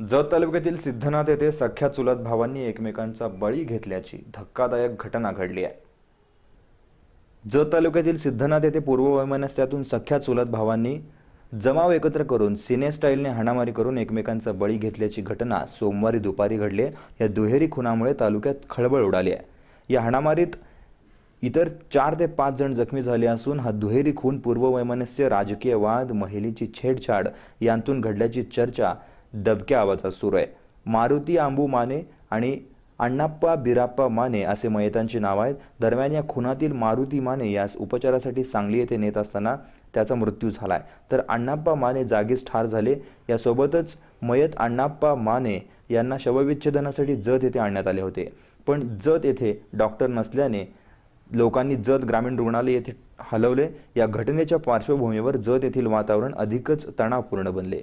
जत तालुक्यातील सिद्धनाथ येथे सख्या चुलत भावांनी एकमेकांचा बळी घेतल्याची धक्कादायक घटना घडली आहे जत तालुक्यातील सिद्धनाथ येथे पूर्व वैमनस्यातून सख्या चुलत भावांनी जमाव एकत्र करून सिने स्टाईलने हाणामारी करून एकमेकांचा बळी घेतल्याची घटना सोमवारी दुपारी घडली आहे. या दुहेरी खुनामुळे तालुक्यात खळबळ उडाली आहे या हाणामारीत इतर चार ते पाच जण जखमी झाले असून हा दुहेरी खून पूर्व वैमनस्य राजकीय वाद महिलेची छेडछाड यांतून घडल्याची चर्चा दबक्या आवाजात सुरू आहे. मारुती आंबू माने आणि अण्णाप्पा बिराप्पा माने असे मयतांची नाव आहेत. दरम्यान या खुनातील मारुती माने यास उपचारासाठी सांगली येथे नेत असताना त्याचा मृत्यू झाला आहे तर अण्णाप्पा माने जागीच ठार झाले. यासोबतच मयत अण्णाप्पा माने यांना शवविच्छेदनासाठी जत येथे आणण्यात आले होते. पण जत येथे डॉक्टर नसल्याने लोकांनी जत ग्रामीण रुग्णालय येथे हलवले. या घटनेच्या पार्श्वभूमीवर जत येथील वातावरण अधिकच तणावपूर्ण बनले.